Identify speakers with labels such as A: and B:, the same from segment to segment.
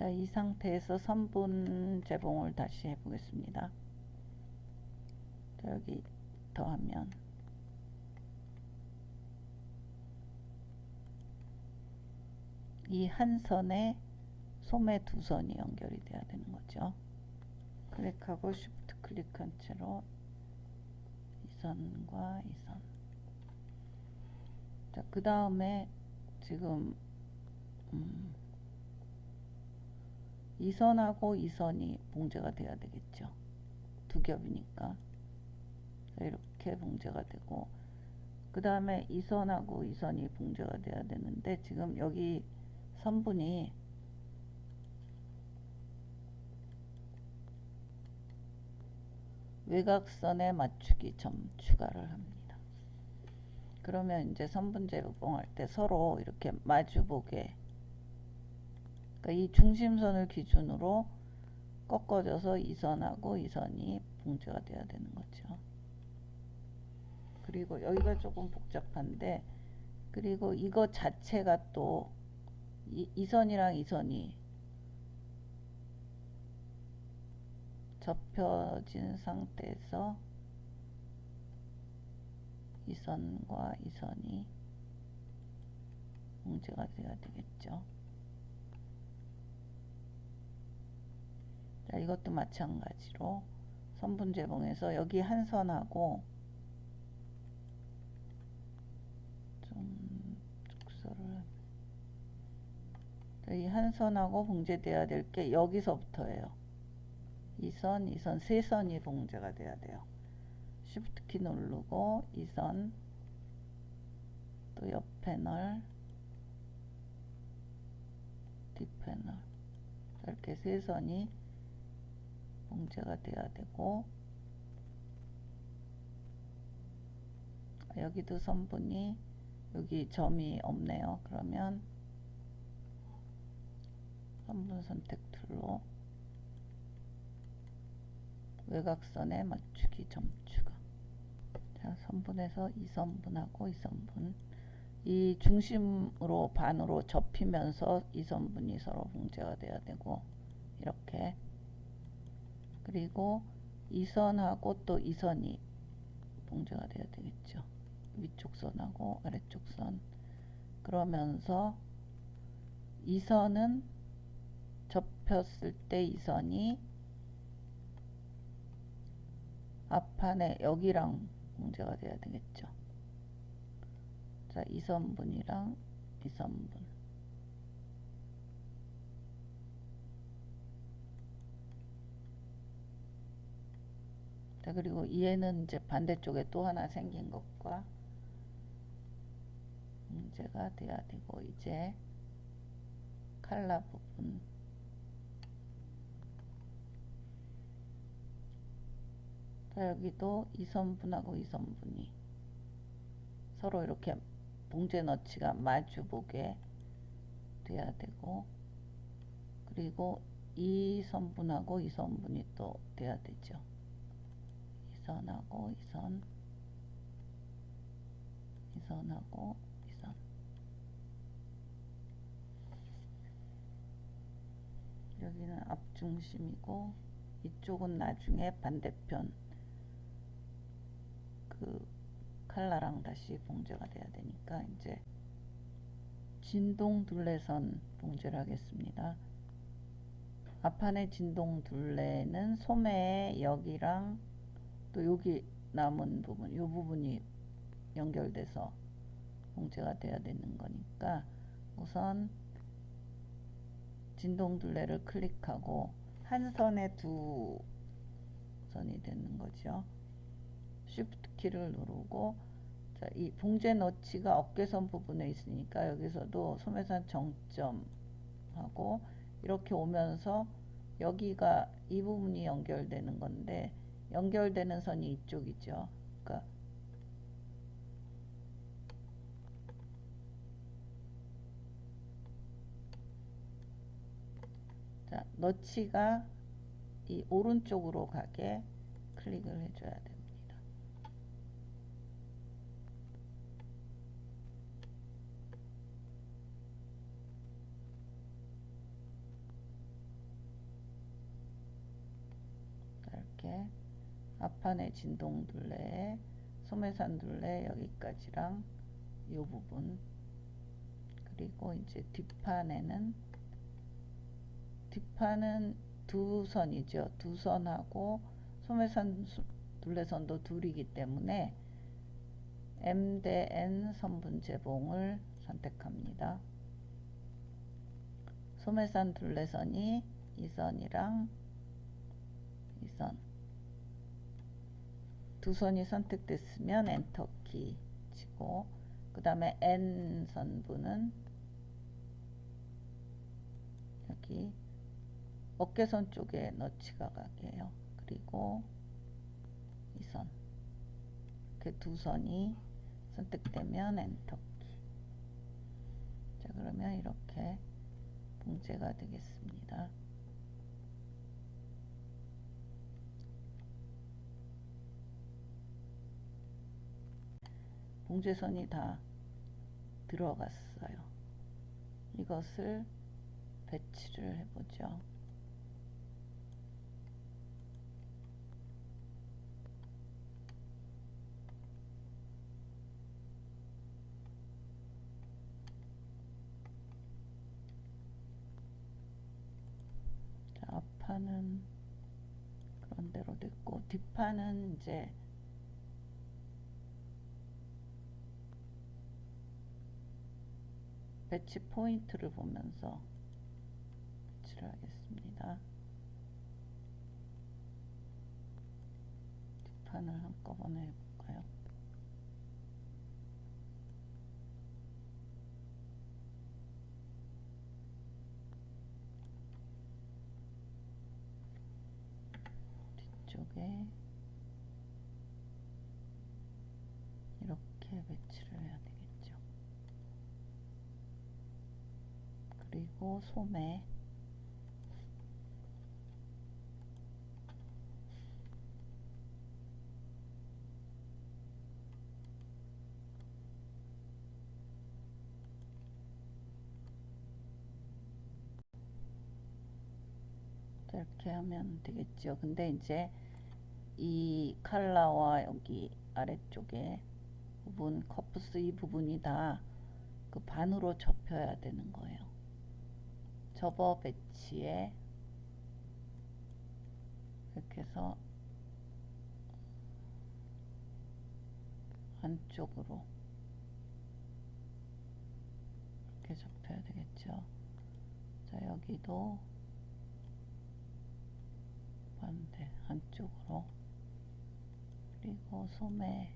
A: 자, 이 상태에서 선분 재봉을 다시 해보겠습니다. 자, 여기 더하면 이 한 선에 소매 두 선이 연결이 돼야 되는 거죠. 클릭하고 쉬프트 클릭한 채로 이 선과 이 선. 자, 그 다음에 지금 음, 이 선하고 이 선이 봉제가 돼야 되겠죠. 두 겹이니까. 자, 이렇게 봉제가 되고 그 다음에 이 선하고 이 선이 봉제가 돼야 되는데 지금 여기 선분이 외곽선에 맞추기 점 추가를 합니다. 그러면 이제 선분제 복봉할 때 서로 이렇게 마주보게 그러니까 이 중심선을 기준으로 꺾어져서 이 선하고 이 선이 봉제가 돼야 되는 거죠. 그리고 여기가 조금 복잡한데 그리고 이거 자체가 또 이, 이 선이랑 이 선이 접혀진 상태에서 이 선과 이 선이 문제가 돼야 되겠죠. 자, 이것도 마찬가지로 선분제봉에서 여기 한 선하고 좀 축소를 이 한 선하고 봉제돼야 될 게 여기서부터예요. 이 선, 이 선, 세 선이 봉제가 돼야 돼요. Shift 키 누르고 이 선, 또 옆 패널, 뒷 패널 이렇게 세 선이 봉제가 돼야 되고 여기도 선분이 여기 점이 없네요. 그러면 선분 선택 툴로 외곽선에 맞추기 점 추가. 자, 선분에서 2선분하고 2선분. 이 중심으로 반으로 접히면서 2선분이 서로 봉제가 돼야 되고 이렇게 그리고 2선하고 또 2선이 봉제가 돼야 되겠죠. 위쪽 선하고 아래쪽 선. 그러면서 이 선은 접혔을 때이 선이 앞판에 여기랑 문제가 돼야 되겠죠. 자, 2선분이랑 2선분. 자, 그리고 얘는 이제 반대쪽에 또 하나 생긴 것과 문제가 돼야 되고, 이제 칼라 부분. 자, 여기도 2선분하고 2선분이 서로 이렇게 봉제 너치가 마주 보게 돼야 되고 그리고 이 선분하고 이 선분이 또 돼야 되죠. 이 선하고 이 선, 이 선하고 이 선. 여기는 앞중심이고 이쪽은 나중에 반대편 그 칼라랑 다시 봉제가 돼야 되니까 이제 진동 둘레선 봉제를 하겠습니다. 앞판의 진동 둘레는 소매에 여기랑 또 여기 남은 부분, 이 부분이 연결돼서 봉제가 돼야 되는 거니까 우선 진동 둘레를 클릭하고 한 선에 두 선이 되는 거죠. Shift 키를 누르고 자, 이 봉제 너치가 어깨선 부분에 있으니까 여기서도 소매선 정점하고 이렇게 오면서 여기가 이 부분이 연결되는 건데 연결되는 선이 이쪽이죠. 그러니까 자, 너치가 이 오른쪽으로 가게 클릭을 해줘야 됩 앞판의 진동 둘레, 소매산 둘레 여기까지랑 요 부분 그리고 이제 뒷판에는 뒷판은 두 선이죠. 두 선하고 소매산 수- 둘레선도 둘이기 때문에 M 대 N 선분 제봉을 선택합니다. 소매산 둘레선이 이 선이랑 이 선. 두 선이 선택됐으면 엔터키 치고 그 다음에 N 선분은 여기 어깨선 쪽에 넣치가 가게요. 그리고 이 선. 이렇게 두 선이 선택되면 엔터키. 자, 그러면 이렇게 봉제가 되겠습니다. 봉제선이 다 들어갔어요. 이것을 배치를 해보죠. 자, 앞판은 그런 대로 됐고 뒷판은 이제 배치 포인트를 보면서 배치를 하겠습니다. 뒷판을 한꺼번에 해볼까요? 뒤쪽에 이렇게 배치를 해야 되겠죠. 그리고 소매 자, 이렇게 하면 되겠죠. 근데 이제 이 칼라와 여기 아래쪽에 부분 커프스 이 부분이 다 그 반으로 접혀야 되는 거예요. 접어 배치에 이렇게 해서 안쪽으로 이렇게 접혀야 되겠죠. 자, 여기도 반대 안쪽으로 그리고 소매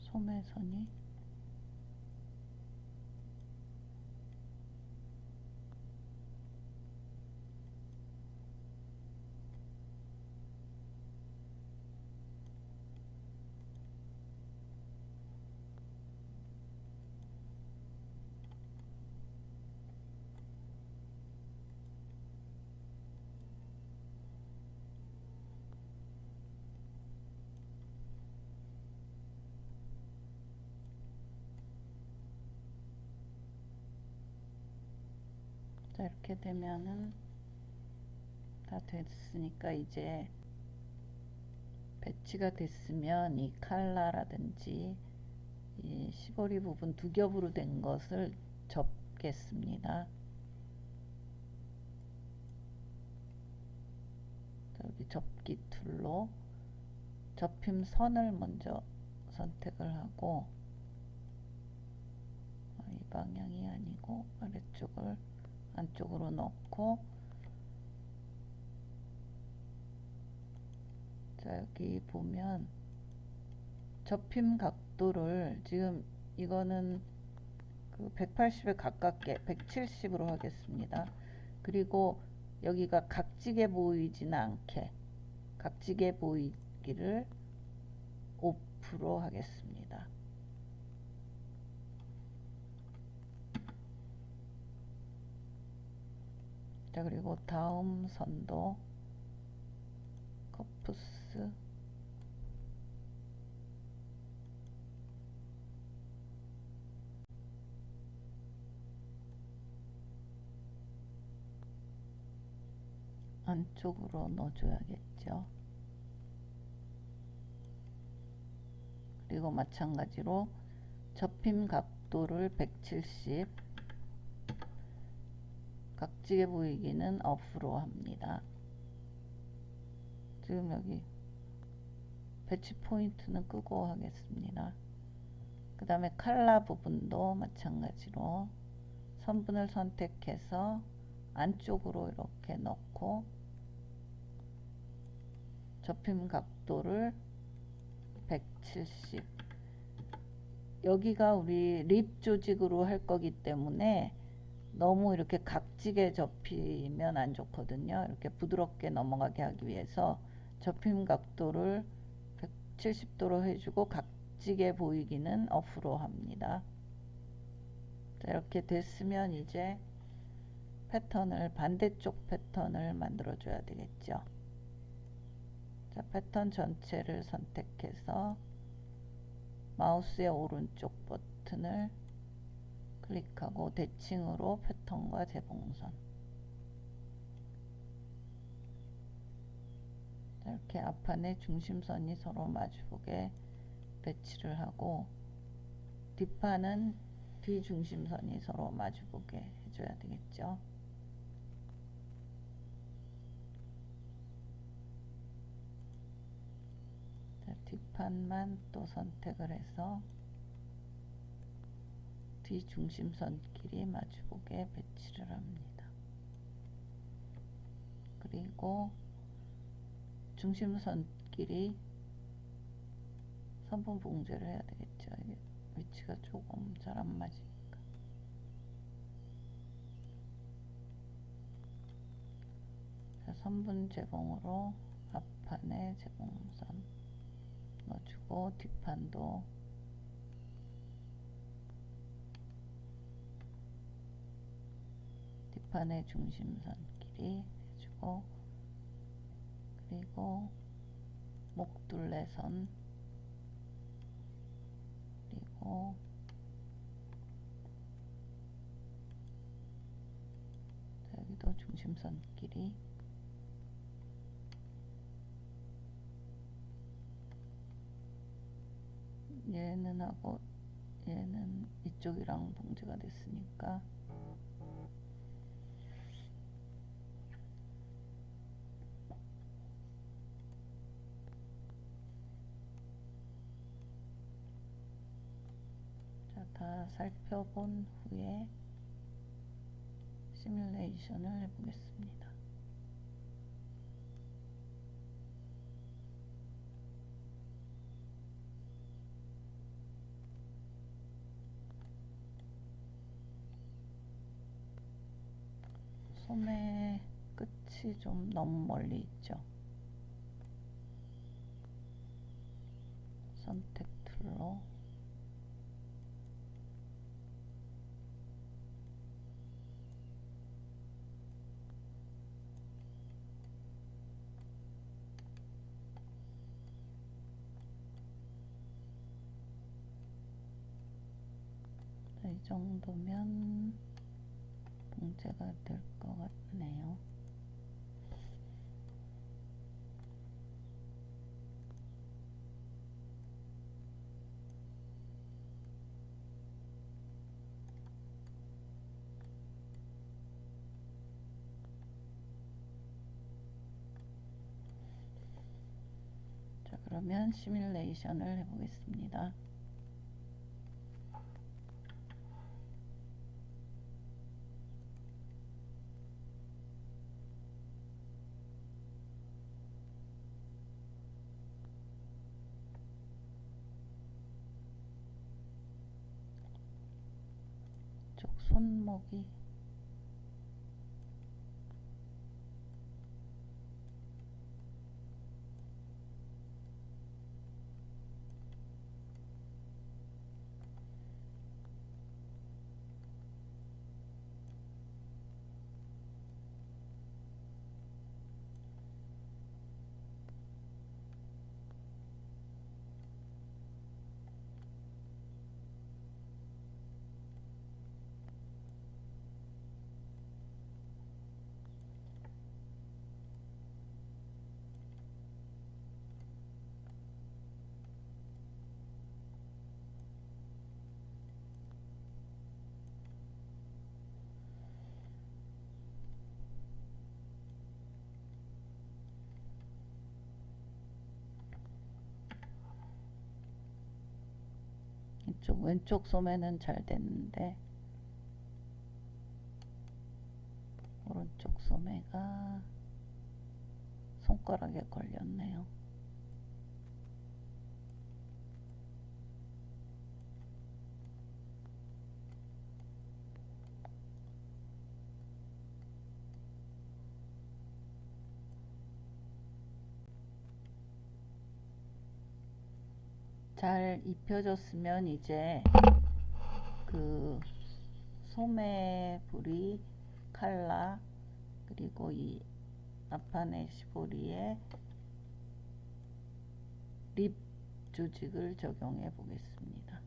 A: 소매선이 자 이렇게 되면은 다 됐으니까 이제 배치가 됐으면 이 칼라라든지 이 시보리 부분 두 겹으로 된 것을 접겠습니다. 자, 여기 접기 툴로 접힘 선을 먼저 선택을 하고 아, 이 방향이 아니고 아래쪽을 안쪽으로 넣고 자 여기 보면 접힘 각도를 지금 이거는 그 180에 가깝게 170으로 하겠습니다. 그리고 여기가 각지게 보이지는 않게 각지게 보이기를 5% 하겠습니다. 자 그리고 다음 선도 커프스 안쪽으로 넣어줘야겠죠. 그리고 마찬가지로 접힘 각도를 170 각지게 보이기는 업으로 합니다. 지금 여기 배치 포인트는 끄고 하겠습니다. 그 다음에 칼라 부분도 마찬가지로 선분을 선택해서 안쪽으로 이렇게 넣고 접힘 각도를 170 여기가 우리 립 조직으로 할 거기 때문에 너무 이렇게 각지게 접히면 안 좋거든요. 이렇게 부드럽게 넘어가게 하기 위해서 접힘 각도를 170도로 해주고 각지게 보이기는 어프로 합니다. 자, 이렇게 됐으면 이제 패턴을 반대쪽 패턴을 만들어 줘야 되겠죠. 자, 패턴 전체를 선택해서 마우스의 오른쪽 버튼을 클릭하고 대칭으로 패턴과 재봉선 이렇게 앞판에 중심선이 서로 마주보게 배치를 하고 뒷판은 뒤중심선이 서로 마주보게 해줘야 되겠죠. 자, 뒷판만 또 선택을 해서 뒤중심선끼리 마주보게 배치를 합니다. 그리고 중심선끼리 선분 봉제를 해야 되겠죠. 위치가 조금 잘 안 맞으니까. 자, 선분 제공으로 앞판에 제공선 넣어주고 뒷판도 뒷판의 중심선끼리 해주고 그리고 목둘레선 그리고 자, 여기도 중심선끼리. 얘는 하고 얘는 이쪽이랑 동제가 됐으니까 살펴본 후에 시뮬레이션을 해보겠습니다. 소매 끝이 좀 너무 멀리 있죠. 그러면 시뮬레이션을 해보겠습니다. 쪽 손목이 오른쪽 왼쪽 소매는 잘 됐는데 오른쪽 소매가 손가락에 걸렸네요. 잘 입혀졌으면 이제 그 소매 부리 칼라 그리고 이 앞판의 시보리에 립 조직을 적용해 보겠습니다.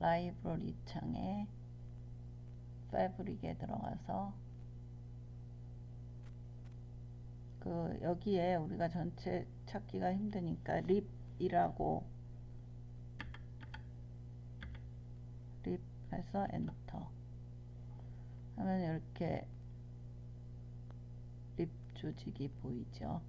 A: 라이브러리 창에 패브릭에 들어가서 그 여기에 우리가 전체 찾기가 힘드니까 립이라고 립 해서 엔터 하면 이렇게 립 조직이 보이죠.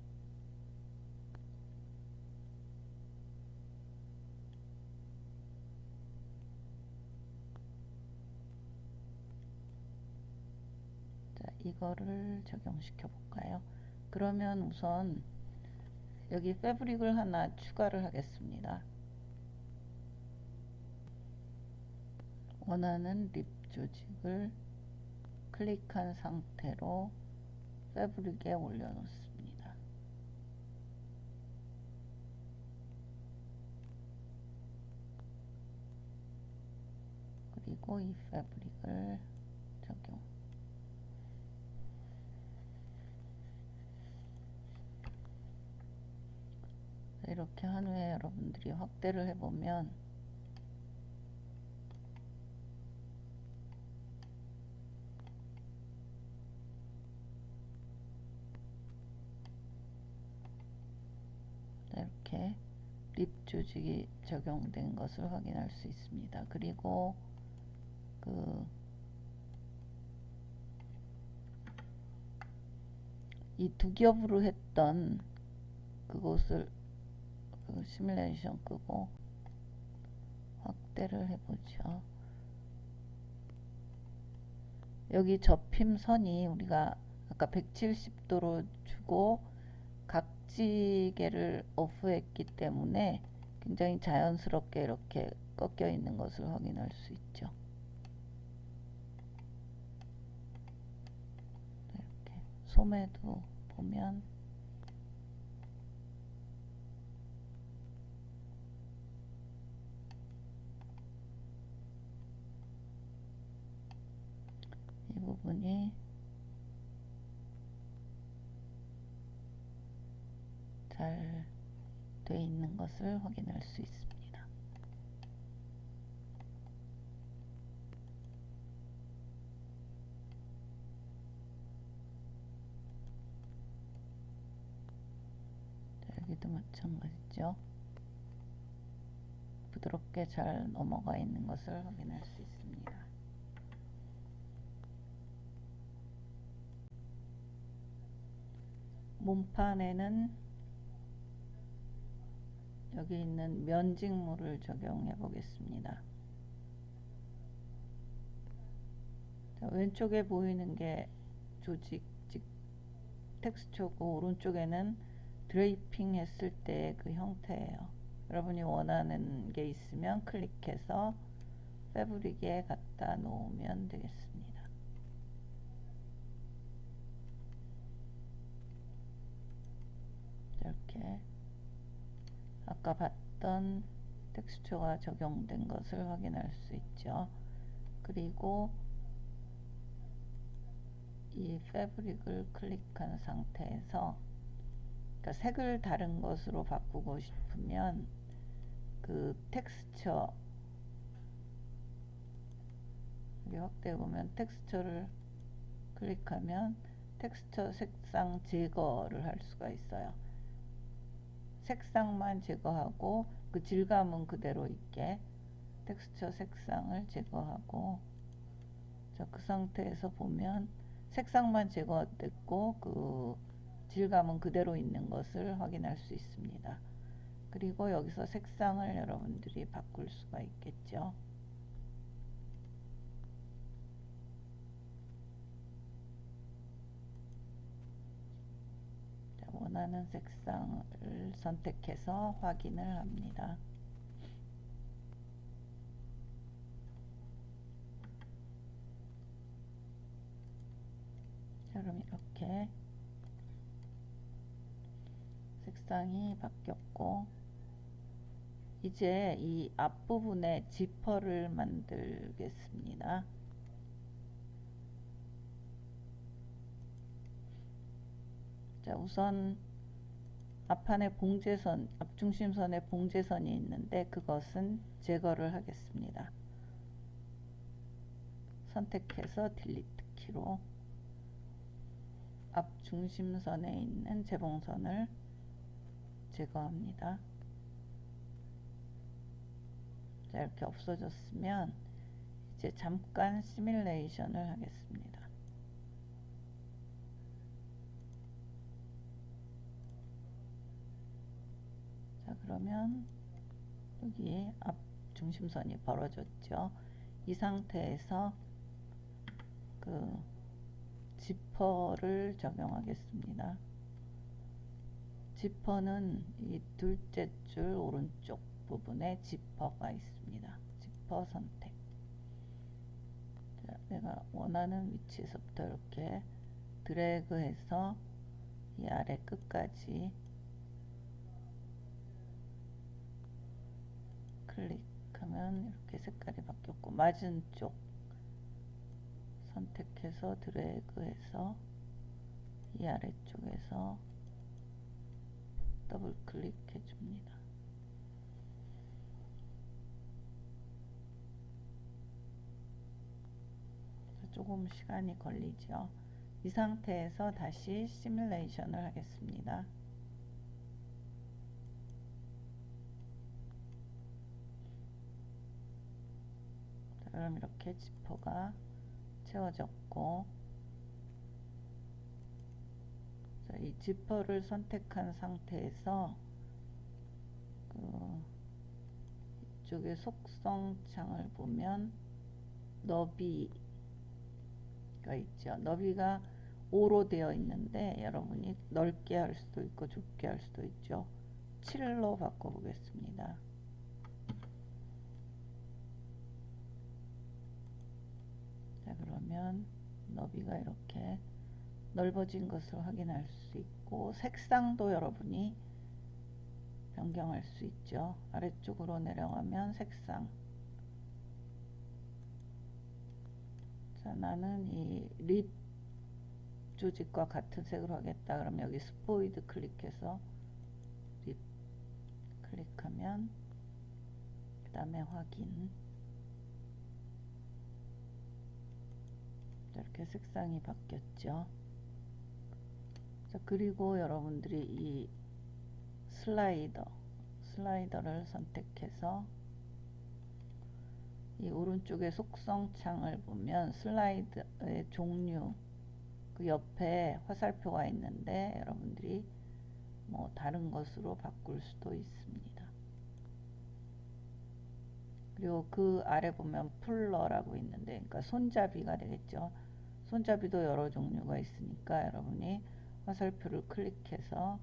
A: 자, 이거를 적용시켜 볼까요? 그러면 우선 여기 패브릭을 하나 추가를 하겠습니다. 원하는 립 조직을 클릭한 상태로 패브릭에 올려놓습니다. 그리고 이 패브릭을 적용 이렇게 한 후에 여러분들이 확대를 해보면 이렇게 립 조직이 적용된 것을 확인할 수 있습니다. 그리고 그 이두 겹으로 했던 그곳을 그 시뮬레이션 끄고 확대를 해보죠. 여기 접힘선이 우리가 아까 170도로 주고 각지개를 오프했기 때문에 굉장히 자연스럽게 이렇게 꺾여 있는 것을 확인할 수 있죠. 이렇게 소매도 보면 이 부분이 잘 돼 있는 것을 확인할 수 있습니다. 자, 여기도 마찬가지죠. 부드럽게 잘 넘어가 있는 것을 확인할 수 있습니다. 몸판에는 여기 있는 면직물을 적용해 보겠습니다. 자, 왼쪽에 보이는 게 조직 즉 텍스처고 오른쪽에는 드레이핑 했을 때 그 형태예요. 여러분이 원하는 게 있으면 클릭해서 패브릭에 갖다 놓으면 되겠습니다. 이렇게 아까 봤던 텍스처가 적용된 것을 확인할 수 있죠. 그리고 이 패브릭을 클릭한 상태에서 그러니까 색을 다른 것으로 바꾸고 싶으면 그 텍스처 여기 확대해 보면 텍스처를 클릭하면 텍스처 색상 제거를 할 수가 있어요. 색상만 제거하고 그 질감은 그대로 있게 텍스처 색상을 제거하고 자, 그 상태에서 보면 색상만 제거됐고 그 질감은 그대로 있는 것을 확인할 수 있습니다. 그리고 여기서 색상을 여러분들이 바꿀 수가 있겠죠. 원하는 색상을 선택해서 확인을 합니다. 자, 그럼 이렇게 색상이 바뀌었고 이제 이 앞부분에 지퍼를 만들겠습니다. 자, 우선 앞판에 봉제선, 앞중심선에 봉제선이 있는데 그것은 제거를 하겠습니다. 선택해서 딜리트 키로 앞중심선에 있는 재봉선을 제거합니다. 자, 이렇게 없어졌으면 이제 잠깐 시뮬레이션을 하겠습니다. 그러면 여기 앞 중심선이 벌어졌죠. 이 상태에서 그 지퍼를 적용하겠습니다. 지퍼는 이 둘째 줄 오른쪽 부분에 지퍼가 있습니다. 지퍼 선택. 자, 내가 원하는 위치에서부터 이렇게 드래그해서 이 아래 끝까지 클릭하면 이렇게 색깔이 바뀌었고 맞은 쪽 선택해서 드래그해서 이 아래쪽에서 더블 클릭해 줍니다. 조금 시간이 걸리죠. 이 상태에서 다시 시뮬레이션을 하겠습니다. 자, 그럼 이렇게 지퍼가 채워졌고 자, 이 지퍼를 선택한 상태에서 그 이쪽에 속성 창을 보면 너비가 있죠. 너비가 5로 되어 있는데 여러분이 넓게 할 수도 있고 좁게 할 수도 있죠. 7로 바꿔 보겠습니다. 자 그러면 너비가 이렇게 넓어진 것을 확인할 수 있고 색상도 여러분이 변경할 수 있죠. 아래쪽으로 내려가면 색상 자 나는 이 립 조직과 같은 색으로 하겠다. 그럼 여기 스포이드 클릭해서 립 클릭하면 그 다음에 확인 이렇게 색상이 바뀌었죠. 자, 그리고 여러분들이 이 슬라이더, 슬라이더를 선택해서 이 오른쪽에 속성 창을 보면 슬라이드의 종류, 그 옆에 화살표가 있는데 여러분들이 뭐 다른 것으로 바꿀 수도 있습니다. 그리고 그 아래 보면 풀러라고 있는데, 그러니까 손잡이가 되겠죠. 손잡이도 여러 종류가 있으니까 여러분이 화살표를 클릭해서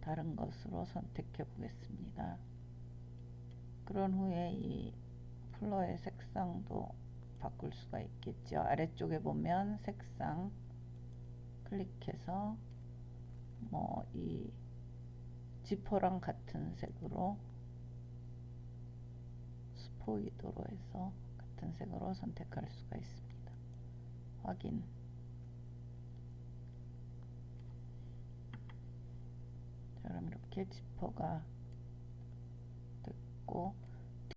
A: 다른 것으로 선택해 보겠습니다. 그런 후에 이 플러의 색상도 바꿀 수가 있겠죠. 아래쪽에 보면 색상 클릭해서 뭐 이 지퍼랑 같은 색으로 스포이드로 해서 같은 색으로 선택할 수가 있습니다. 확인. 자, 그럼 이렇게 지퍼가 됐고